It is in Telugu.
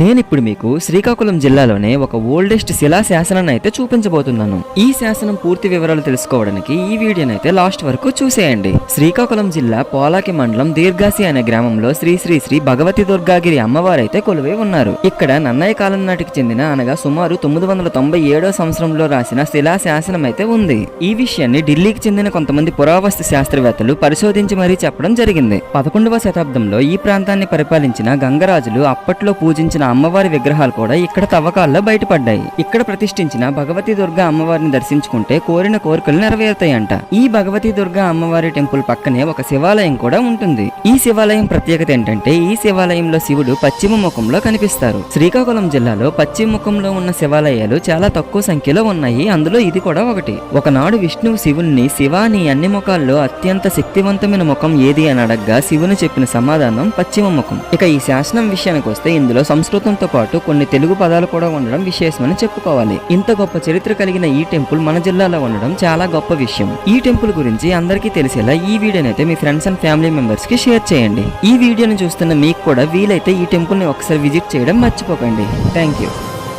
నేను ఇప్పుడు మీకు శ్రీకాకుళం జిల్లాలోనే ఒక ఓల్డెస్ట్ శిలా శాసనాన్ని అయితే చూపించబోతున్నాను. ఈ శాసనం పూర్తి వివరాలు తెలుసుకోవడానికి ఈ వీడియోని అయితే లాస్ట్ వరకు చూసేయండి. శ్రీకాకుళం జిల్లా పోలాకి మండలం దీర్ఘాసి అనే గ్రామంలో శ్రీ శ్రీ శ్రీ భగవతి దుర్గాగిరి అమ్మవారైతే కొలువై ఉన్నారు. ఇక్కడ నన్నయ్య కాలం నాటికి చెందిన అనగా సుమారు తొమ్మిది వందల తొంభై ఏడో సంవత్సరంలో రాసిన శిలా శాసనం అయితే ఉంది. ఈ విషయాన్ని ఢిల్లీకి చెందిన కొంతమంది పురావస్తు శాస్త్రవేత్తలు పరిశోధించి మరీ చెప్పడం జరిగింది. పదకొండవ శతాబ్దంలో ఈ ప్రాంతాన్ని పరిపాలించిన గంగరాజులు అప్పట్లో పూజించిన అమ్మవారి విగ్రహాలు కూడా ఇక్కడ తవ్వకాల్లో బయటపడ్డాయి. ఇక్కడ ప్రతిష్ఠించిన భగవతి దుర్గా అమ్మవారిని దర్శించుకుంటే కోరిన కోరికలు నెరవేరుతాయంట. ఈ భగవతి దుర్గా అమ్మవారి టెంపుల్ పక్కనే ఒక శివాలయం కూడా ఉంటుంది. ఈ శివాలయం ప్రత్యేకత ఏంటంటే ఈ శివాలయంలో శివుడు పశ్చిమ ముఖంలో కనిపిస్తారు. శ్రీకాకుళం జిల్లాలో పశ్చిమ ముఖంలో ఉన్న శివాలయాలు చాలా తక్కువ సంఖ్యలో ఉన్నాయి. అందులో ఇది కూడా ఒకటి. ఒకనాడు విష్ణువు శివుణ్ణి శివాని అన్ని ముఖాల్లో అత్యంత శక్తివంతమైన ముఖం ఏది అని అడగ్గా శివుని చెప్పిన సమాధానం పశ్చిమ ముఖం. ఇక ఈ శాసనం విషయానికి వస్తే ఇందులో సంస్కృతి సంస్కృతంతో పాటు కొన్ని తెలుగు పదాలు కూడా ఉండడం విశేషమని చెప్పుకోవాలి. ఇంత గొప్ప చరిత్ర కలిగిన ఈ టెంపుల్ మన జిల్లాలో ఉండడం చాలా గొప్ప విషయం. ఈ టెంపుల్ గురించి అందరికీ తెలిసేలా ఈ వీడియోనైతే మీ ఫ్రెండ్స్ అండ్ ఫ్యామిలీ మెంబర్స్కి షేర్ చేయండి. ఈ వీడియోని చూస్తున్న మీకు కూడా వీలైతే ఈ టెంపుల్ని ఒకసారి విజిట్ చేయడం మర్చిపోకండి. Thank you